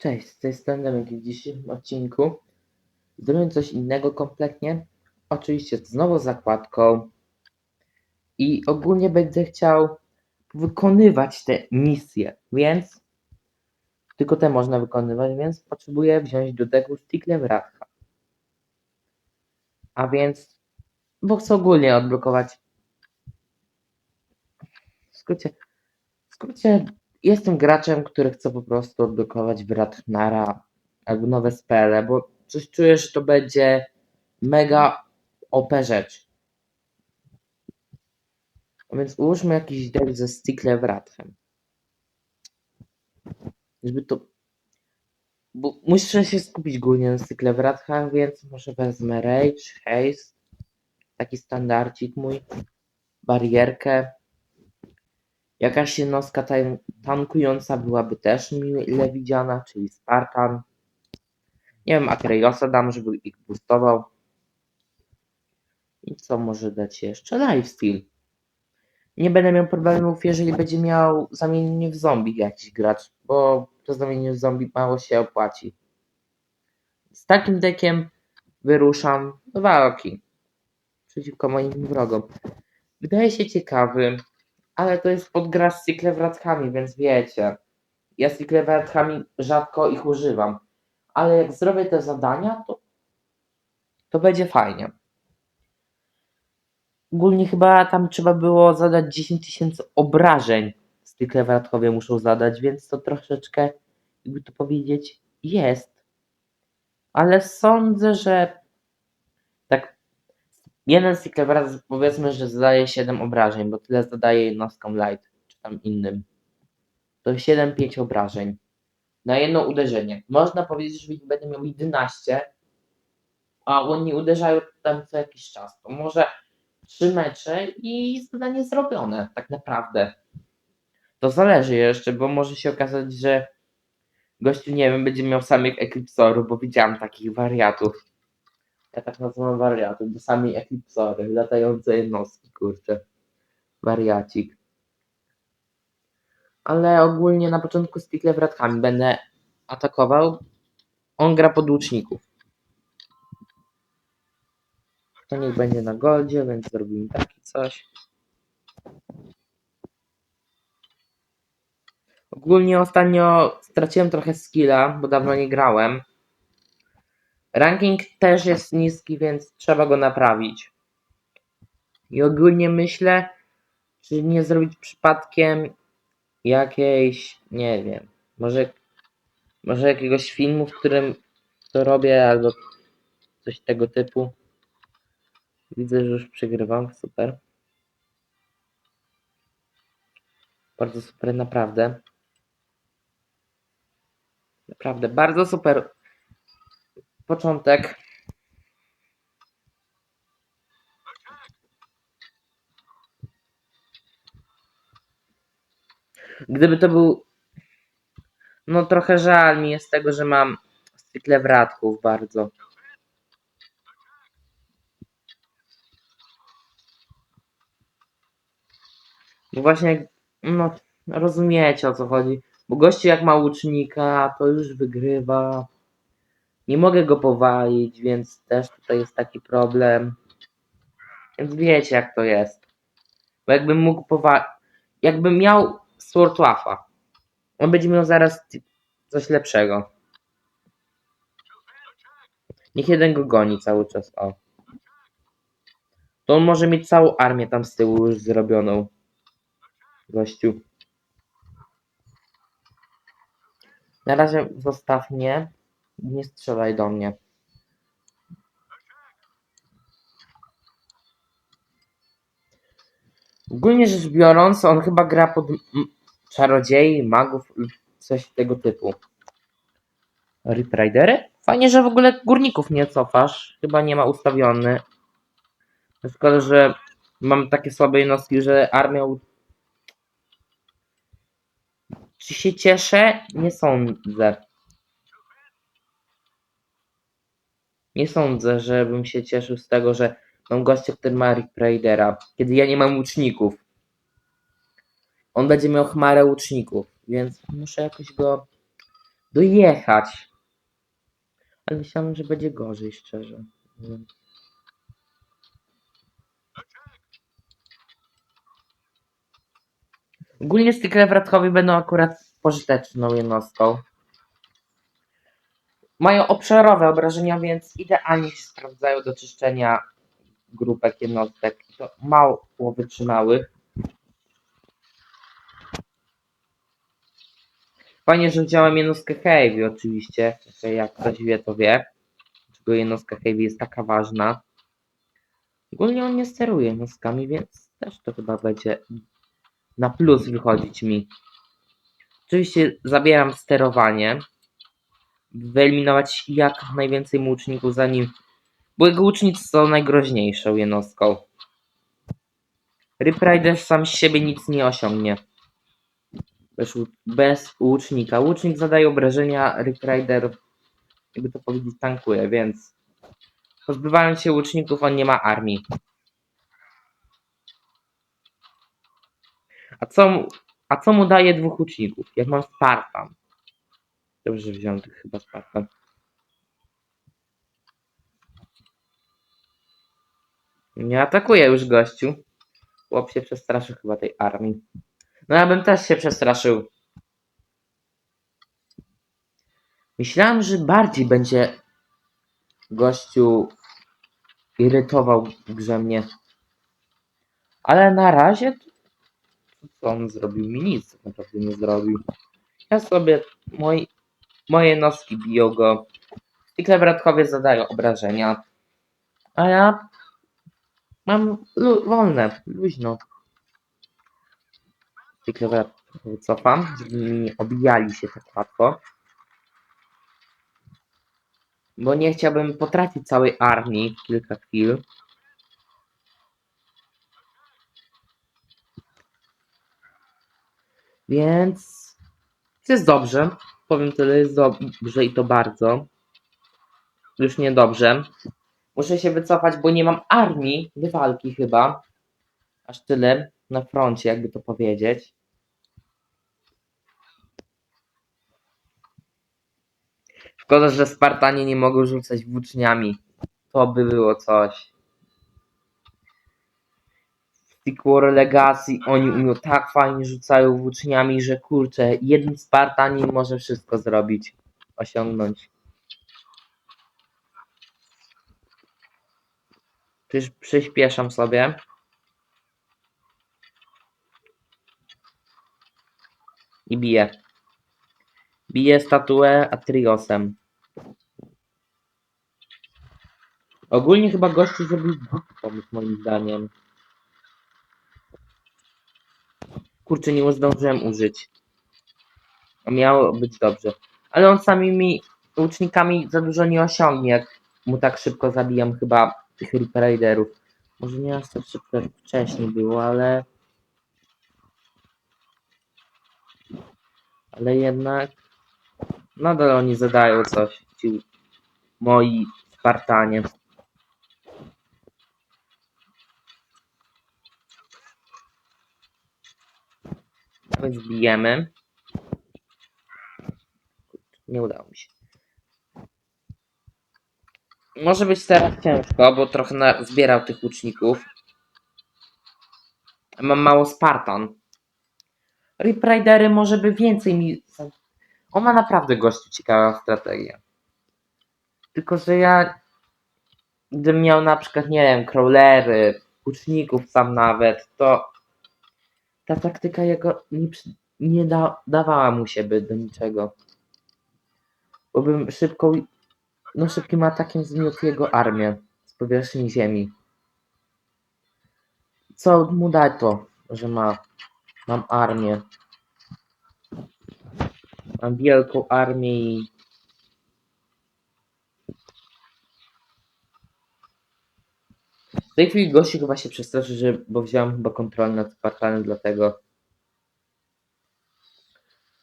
Cześć, z tej strony Demek i w dzisiejszym odcinku zrobię coś innego kompletnie. Oczywiście znowu z zakładką i ogólnie będę chciał wykonywać te misje, więc tylko te można wykonywać, więc potrzebuję wziąć do tego stickle wratka. A więc, bo chcę ogólnie odblokować w skrócie, w skrócie jestem graczem, który chce po prostu odblokować Wratnara albo nowe spele, bo coś czuję, że to będzie mega OP rzecz. A więc ułóżmy jakiś deck ze Stickle Wrathem. Żeby to... Bo muszę się skupić głównie na Stickle Wrathach, więc może wezmę Rage, Haste, taki standardzik mój, barierkę. Jakaś jednostka tan- tankująca byłaby też mile widziana, czyli Spartan. Nie wiem, Akriosa dam, żeby ich boostował. I co może dać jeszcze? Lifesteal. Nie będę miał problemów, jeżeli będzie miał zamienienie w zombie jakiś gracz, bo to zamienienie w zombie mało się opłaci. Z takim dekiem wyruszam do walki przeciwko moim wrogom. Wydaje się ciekawy, ale to jest podgra z cyklewratkami, więc wiecie. Ja z cyklewratkami rzadko ich używam. Ale jak zrobię te zadania, to, to będzie fajnie. Ogólnie chyba tam trzeba było zadać 10 tysięcy obrażeń. Cyklewratkowie muszą zadać, więc to troszeczkę, jakby to powiedzieć, jest. Ale sądzę, że jeden cyklewrat powiedzmy, że zadaje 7 obrażeń, bo tyle zadaje jednostkom light, czy tam innym. To 7-5 obrażeń na jedno uderzenie. Można powiedzieć, że będę miał 11, a oni uderzają tam co jakiś czas. To może 3 mecze i zadanie zrobione, tak naprawdę. To zależy jeszcze, bo może się okazać, że gościu, nie wiem, będzie miał samych eklipsorów, bo widziałem takich wariatów. Ja tak nazywam wariatów, bo sami eklipsory, latające jednostki, kurczę. Wariacik. Ale ogólnie na początku z wratkami będę atakował. On gra pod łuczników. To niech będzie na goldzie, więc zrobimy taki coś. Ogólnie ostatnio straciłem trochę skilla, bo dawno nie grałem. Ranking też jest niski, więc trzeba go naprawić. I ogólnie myślę, czy nie zrobić przypadkiem jakiejś, nie wiem, może, może jakiegoś filmu, w którym to robię, albo coś tego typu. Widzę, że już przegrywam, super. Bardzo super, naprawdę. Naprawdę, bardzo super początek. Gdyby to był. No trochę żal mi jest tego, że mam cykle wratków bardzo. No właśnie, no rozumiecie o co chodzi. Bo gościu jak ma łucznika, to już wygrywa. Nie mogę go powalić, więc też tutaj jest taki problem. Więc wiecie jak to jest. Bo jakbym mógł powalić. Jakbym miał Swordwaffa, on będzie miał zaraz coś lepszego. Niech jeden go goni cały czas. O. To on może mieć całą armię tam z tyłu już zrobioną. Gościu. Na razie zostaw mnie. Nie strzelaj do mnie. Ogólnie rzecz biorąc, on chyba gra pod czarodziei, magów lub coś tego typu. Rip Ridery? Fajnie, że w ogóle górników nie cofasz. Chyba nie ma ustawiony. Szkoda, że mam takie słabe jednostki, że armią. Czy się cieszę? Nie sądzę. Nie sądzę, żebym się cieszył z tego, że mam gościa, który ma Rip Raidera, kiedy ja nie mam łuczników. On będzie miał chmarę łuczników, więc muszę jakoś go dojechać. Ale myślałem, że będzie gorzej, szczerze. Ogólnie stykle wratkowi będą akurat pożyteczną jednostką. Mają obszarowe obrażenia, więc idealnie się sprawdzają do czyszczenia grupek jednostek. I to mało wytrzymałych. Fajnie, że wziąłem jednostkę Heavy oczywiście. Jak ktoś wie, to wie. Dlaczego jednostka Heavy jest taka ważna. Ogólnie on nie steruje jednostkami, więc też to chyba będzie na plus wychodzić mi. Oczywiście zabieram sterowanie. Wyeliminować jak najwięcej łuczników zanim... Bo jego łucznicy są najgroźniejszą jednostką. Rip Rider sam z siebie nic nie osiągnie. Bez, bez łucznika. Łucznik zadaje obrażenia, Rip Rider, jakby to powiedzieć, tankuje, więc pozbywając się łuczników, on nie ma armii. A co a co mu daje dwóch łuczników? Jak mam Spartan. Dobrze, tych chyba Spartan. Nie atakuje już gościu. Chłop się przestraszył chyba tej armii. No ja bym też się przestraszył. Myślałem, że bardziej będzie gościu irytował grze mnie. Ale na razie co on zrobił? Mi nic tak naprawdę nie zrobił. Ja sobie, moi, moje noski biją go. Zwykle bratkowie zadają obrażenia. A ja mam lu- wolne, luźno. Zwykle bratkowie cofam, żeby nie obijali się tak łatwo. Bo nie chciałbym potracić całej armii kilka chwil. Więc jest dobrze. Powiem tyle, jest dobrze i to bardzo. Już niedobrze. Muszę się wycofać, bo nie mam armii do walki chyba. Aż tyle na froncie, jakby to powiedzieć. Szkoda, że Spartanie nie mogą rzucać włóczniami. To by było coś. W Thick War Legacy oni umią tak fajnie rzucają włóczniami, że kurczę, jeden Spartanin może wszystko zrobić, osiągnąć. Przysz, przyspieszam sobie. I biję. Biję statuę Atriosem. Ogólnie chyba gościu zrobił pomysł moim zdaniem. Kurczę, nie zdążyłem użyć. Miało być dobrze. Ale on samymi łucznikami za dużo nie osiągnie, jak mu tak szybko zabijam chyba tych Raiderów. Może nie aż tak szybko jak wcześniej było, ale... Ale jednak... Nadal oni zadają coś, ci moi Spartanie. Więc bijemy. Nie udało mi się. Może być teraz ciężko, bo trochę na, zbierał tych łuczników. Mam mało Spartan. Rip Ridery może by więcej mi... On ma naprawdę gościu ciekawą strategię. Tylko, że ja gdybym miał na przykład, nie wiem, crawlery, łuczników sam nawet, to ta taktyka jego nie, nie da, dawała mu się by do niczego. Bo bym no szybkim atakiem zmiótł jego armię z powierzchni ziemi. Co mu da to, że ma, mam armię. Mam wielką armię i W tej chwili gości chyba się przestraszy, że, bo wziąłem chyba kontrolę nad Spartanem, dlatego.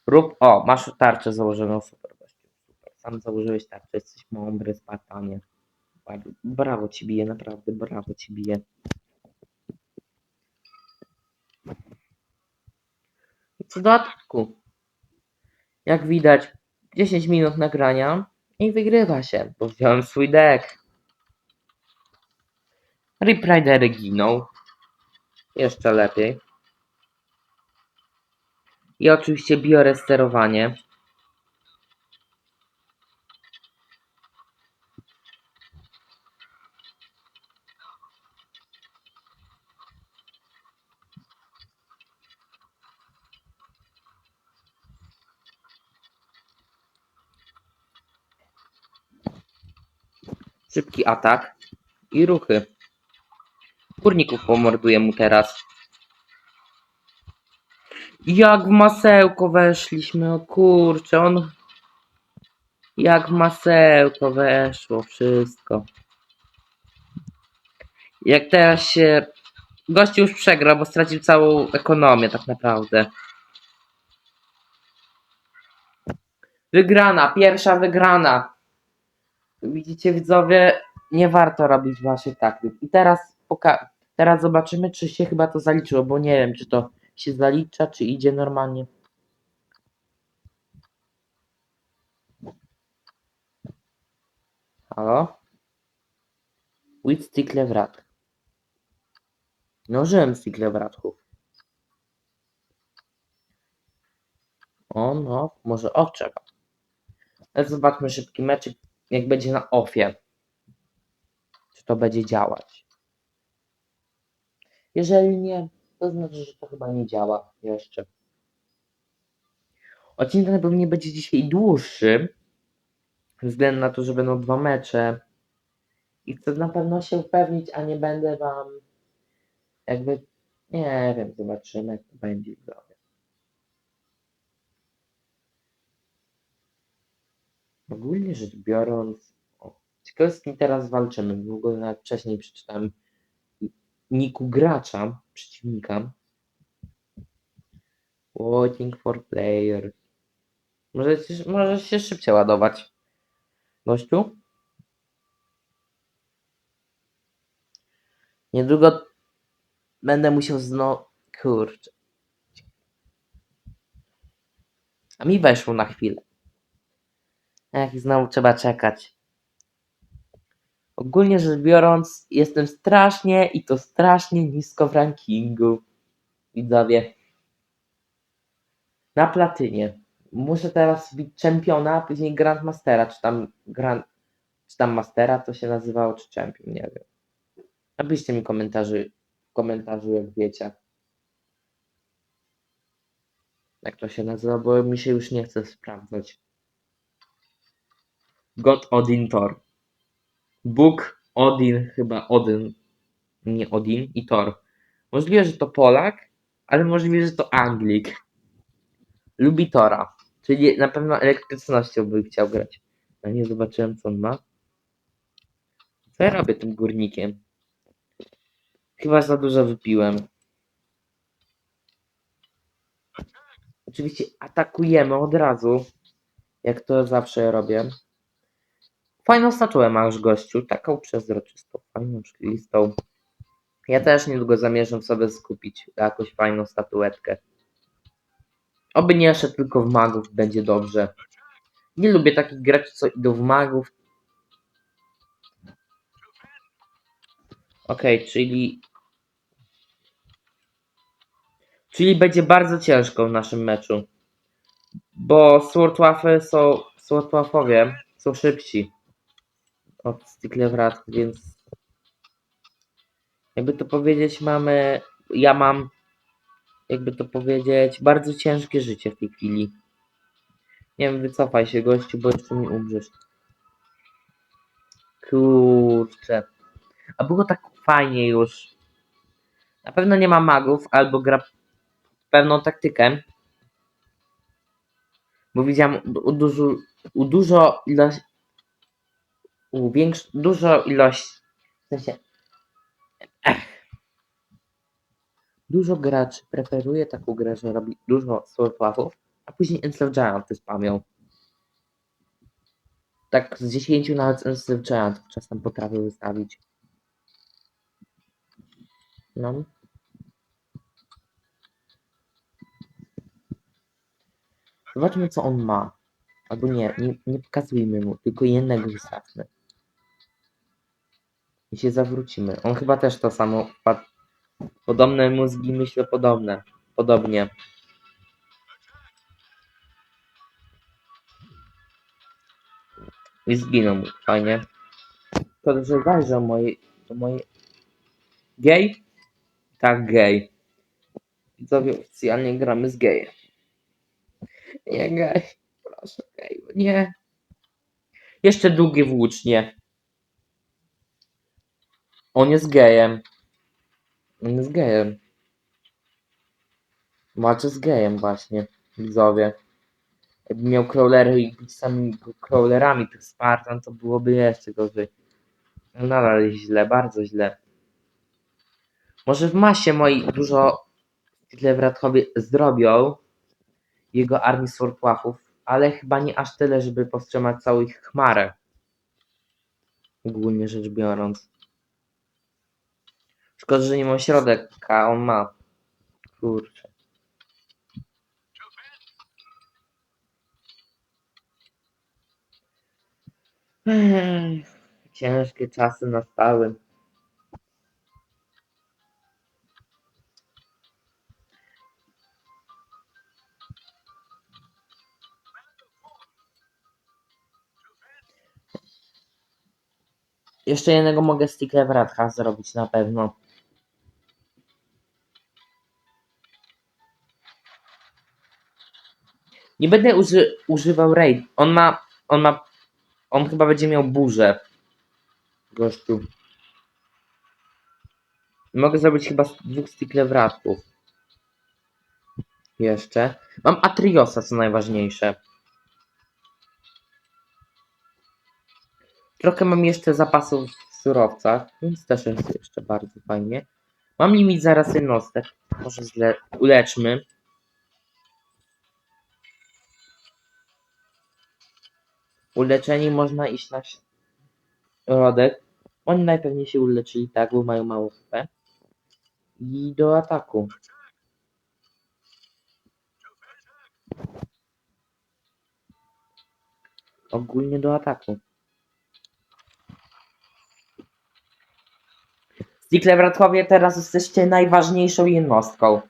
Rób. O, masz tarczę założoną, super gościu. Super. Sam założyłeś tarczę, jesteś mądry Spartanie. Brawo ci bije, naprawdę, brawo ci bije. Co do ataku. Jak widać, 10 minut nagrania i wygrywa się, bo wziąłem swój deck. Rip Ridery giną. Jeszcze lepiej. I oczywiście biorę sterowanie. Szybki atak i ruchy. Górników pomorduję mu teraz. Jak w masełko weszliśmy, o kurczę, on... Jak w masełko weszło wszystko. Jak teraz się... Gość już przegrał, bo stracił całą ekonomię tak naprawdę. Wygrana, pierwsza wygrana. Widzicie widzowie, nie warto robić waszych taktyk. I teraz poka- teraz zobaczymy, czy się chyba to zaliczyło, bo nie wiem, czy to się zalicza, czy idzie normalnie. Halo? With stickle wrat. No, żyłem stickle wratków. O, no, może o czego. Ale zobaczmy szybki meczek, jak będzie na ofie. Czy to będzie działać. Jeżeli nie, to znaczy, że to chyba nie działa jeszcze. Odcinek na pewno będzie dzisiaj dłuższy, ze względu na to, że będą dwa mecze. I chcę na pewno się upewnić, a nie będę wam jakby, nie wiem, zobaczymy jak to będzie widzowie. Ogólnie rzecz biorąc, o, ciekawe z kim teraz walczymy. W ogóle nawet wcześniej przeczytałem niku gracza, przeciwnika. Waiting for player. Może, się- może się szybciej ładować. Gościu? Niedługo będę musiał znowu. Kurczę. A mi weszło na chwilę. Jak znowu trzeba czekać. Ogólnie rzecz biorąc, jestem strasznie i to strasznie nisko w rankingu. Widzowie. Na platynie. Muszę teraz wbić czempiona, a później Grandmastera, czy tam Grand, czy tam Mastera to się nazywało, czy Champion, nie wiem. Napiszcie mi komentarzy, w komentarzu, jak wiecie. Jak to się nazywa, bo mi się już nie chce sprawdzać. God Odin Thor. Bóg Odin, chyba Odyn, nie Odin i Thor. Możliwe, że to Polak, ale możliwe, że to Anglik. Lubi Tora, czyli na pewno elektrycznością by chciał grać. Ja nie zobaczyłem, co on ma. Co ja robię tym górnikiem? Chyba za dużo wypiłem. Oczywiście atakujemy od razu, jak to zawsze robię. Fajną statuę masz, gościu, taką przezroczystą, fajną, szklistą. Ja też niedługo zamierzam sobie skupić jakąś fajną statuetkę. Oby nie szedł tylko w magów, będzie dobrze. Nie lubię takich graczy, co idą w magów. Okej, czyli... Czyli będzie bardzo ciężko w naszym meczu. Bo Swordwaffy są... Swordwaffowie są szybsi od Sticklewrat, więc... Jakby to powiedzieć, mamy... Ja mam... Jakby to powiedzieć, bardzo ciężkie życie w tej chwili. Nie wiem, wycofaj się gościu, bo jeszcze mi umrzesz. Kurczę. A było tak fajnie już. Na pewno nie ma magów, albo gra pewną taktykę. Bo widziałem u, dużo, u dużo. U większ, dużo ilość. W sensie. Ech. Dużo graczy preferuje taką grę, że robi dużo swordwafów, a później Enslave Gianty spamią. Tak z 10 nawet Enslave Giantów czasem potrafię wystawić. No. Zobaczmy, co on ma. Albo nie, nie, nie pokazujmy mu, tylko jednego wystawmy. I się zawrócimy. On chyba też to samo. Podobne mózgi myślę podobne. Podobnie. I zginął mu, fajnie. To, że zajrzał moje, do mojej... Gej? Tak, gej. Widzowie, oficjalnie gramy z gejem. Nie, gej. Proszę, gej, nie. Jeszcze długie włócznie. On jest gejem. On jest gejem. Walczy z gejem właśnie, widzowie. Jakby miał crawlery i bić samymi crawlerami tych Spartan, to byłoby jeszcze gorzej. No Nadal jest źle, bardzo źle. Może w masie moi dużo Hitlerwratkowie zrobią jego armii Swarpłachów, ale chyba nie aż tyle, żeby powstrzymać całą ich chmarę. Ogólnie rzecz biorąc. Szkoda, że nie ma środek, a on ma. Kurczę. Ciężkie czasy nastały. Jeszcze jednego mogę Sticklewratka zrobić na pewno. Nie będę uży używał raid. On ma. On ma. On chyba będzie miał burzę. Gościu. Mogę zrobić chyba dwóch Sticklewratków. Jeszcze. Mam Atriosa, co najważniejsze. Trochę mam jeszcze zapasów w surowcach, więc też jest jeszcze bardzo fajnie. Mam limit zaraz jednostek. Może zle uleczmy. Uleczeni można iść na środek. Oni najpewniej się uleczyli tak, bo mają mało HP. I do ataku. Ogólnie do ataku. Sticklewratkowie teraz jesteście najważniejszą jednostką.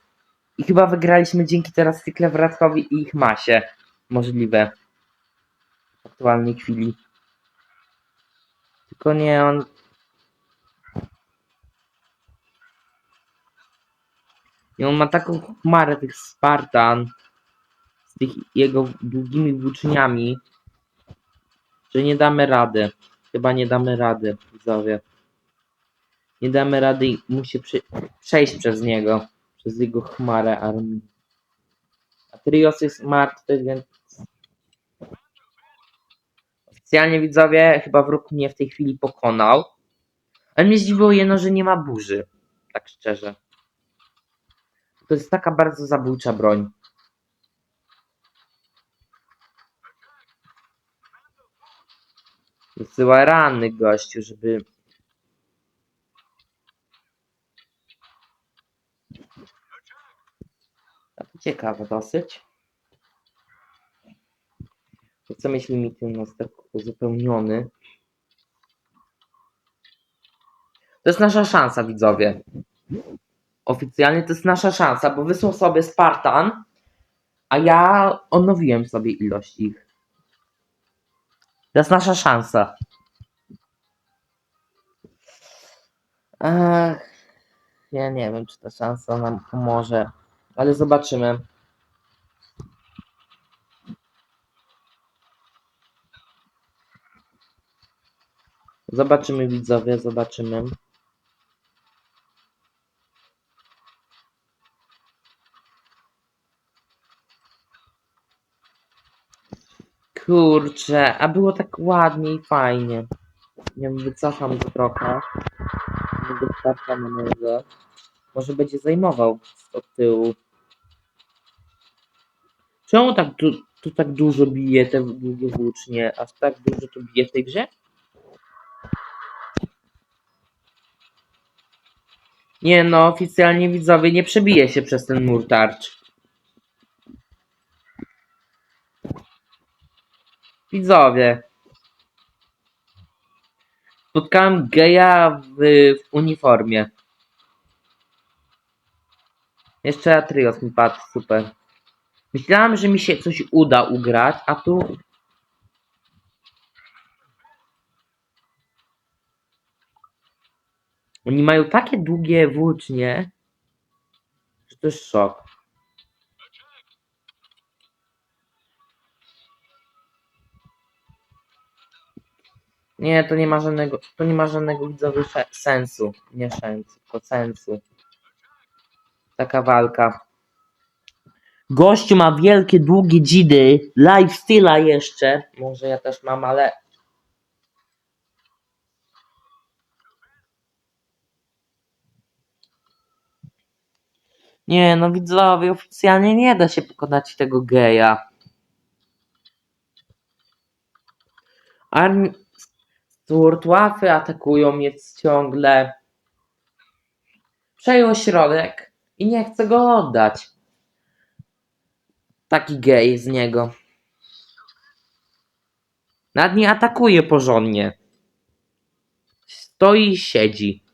I chyba wygraliśmy dzięki teraz Sticklewratkowi i ich masie. Możliwe. Aktualnej chwili. Tylko nie on. I on ma taką chmarę tych Spartan z tych jego długimi włóczniami, że nie damy rady. Chyba nie damy rady, widzowie. Nie damy rady i musi przy, przejść przez niego. Przez jego chmarę armii. A Trios jest martwy, więc... Oficjalnie widzowie, chyba wróg mnie w tej chwili pokonał. Ale mnie zdziwiło jedno, że nie ma burzy. Tak szczerze. To jest taka bardzo zabójcza broń. Wysyła rany gościu, żeby ciekawe dosyć. To co myśli limit jednostek uzupełniony? To jest nasza szansa, widzowie. Oficjalnie to jest nasza szansa, bo wysłał sobie Spartan, a ja odnowiłem sobie ilość ich. To jest nasza szansa. Ech, ja nie wiem, czy ta szansa nam pomoże. Ale zobaczymy. Zobaczymy widzowie, zobaczymy. Kurczę, a było tak ładnie i fajnie. Nie wiem, wycofam go trochę. Na mojego. Może będzie zajmował od tyłu. Czemu tak tu, tu tak dużo bije te długie włócznie? Aż tak dużo tu bije w tej grze? Nie no, oficjalnie widzowie nie przebije się przez ten mur. Widzowie. Spotkałem geja w, w uniformie. Jeszcze Atrios mi padł, super. Myślałem, że mi się coś uda ugrać, a tu... Oni mają takie długie włócznie, że to jest szok. Nie, to nie ma żadnego, to nie ma żadnego widzowy sensu. Nie sensu, to sensu. Taka walka. Gościu ma wielkie, długie dzidy, lifestyle'a jeszcze. Może ja też mam, ale... Nie, no widzowie, oficjalnie nie da się pokonać tego geja. Arm... Sturtłafy atakują mnie ciągle. Przejął środek i nie chce go oddać. Taki gej z niego. Nad nie atakuje porządnie. Stoi i siedzi.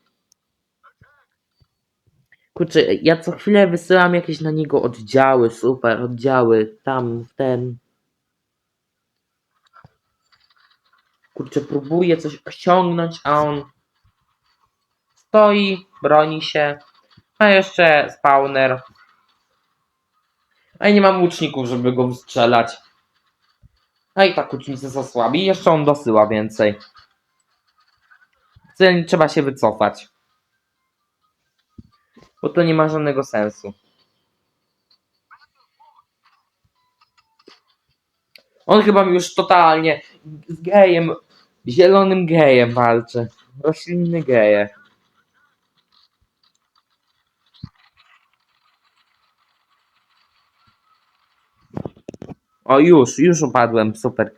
Kurczę, ja co chwilę wysyłam jakieś na niego oddziały, super, oddziały, tam, w ten. Kurczę, próbuje coś osiągnąć, a on stoi, broni się. A jeszcze spawner. A ja nie mam łuczników, żeby go strzelać. A i tak łucznicy są słabi. Jeszcze on dosyła więcej. Czyli trzeba się wycofać. Bo to nie ma żadnego sensu. On chyba już totalnie z gejem, zielonym gejem walczy. Roślinny geje. O, już, już upadłem, super.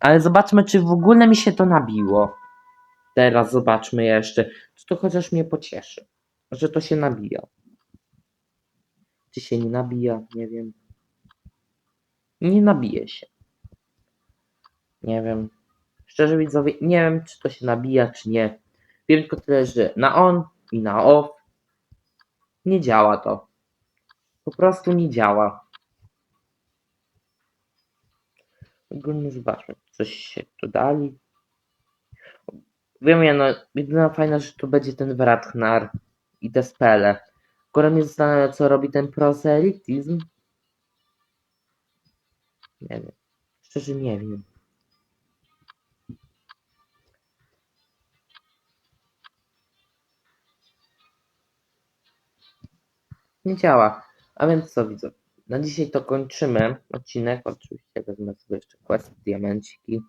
Ale zobaczmy, czy w ogóle mi się to nabiło. Teraz zobaczmy jeszcze. Czy to chociaż mnie pocieszy, że to się nabija. Czy się nie nabija? Nie wiem. Nie nabije się. Nie wiem. Szczerze widzowie, nie wiem, czy to się nabija, czy nie. Wiem tylko tyle, że na on i na off nie działa to. Po prostu nie działa. Ogólnie zobaczmy, coś się dodali. Wiem, ja no, jedyna fajna rzecz to będzie ten Wratchnar i te spele. Akurat mnie zastanawia, co robi ten proselityzm. Nie wiem. Szczerze nie wiem. Nie działa. A więc co widzę? Na dzisiaj to kończymy odcinek. Oczywiście wezmę sobie jeszcze quest, diamenciki.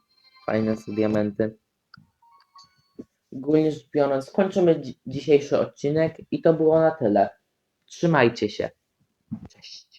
Fajne są diamenty. Ogólnie rzecz biorąc, dzisiejszy odcinek i to było na tyle. Trzymajcie się. Cześć.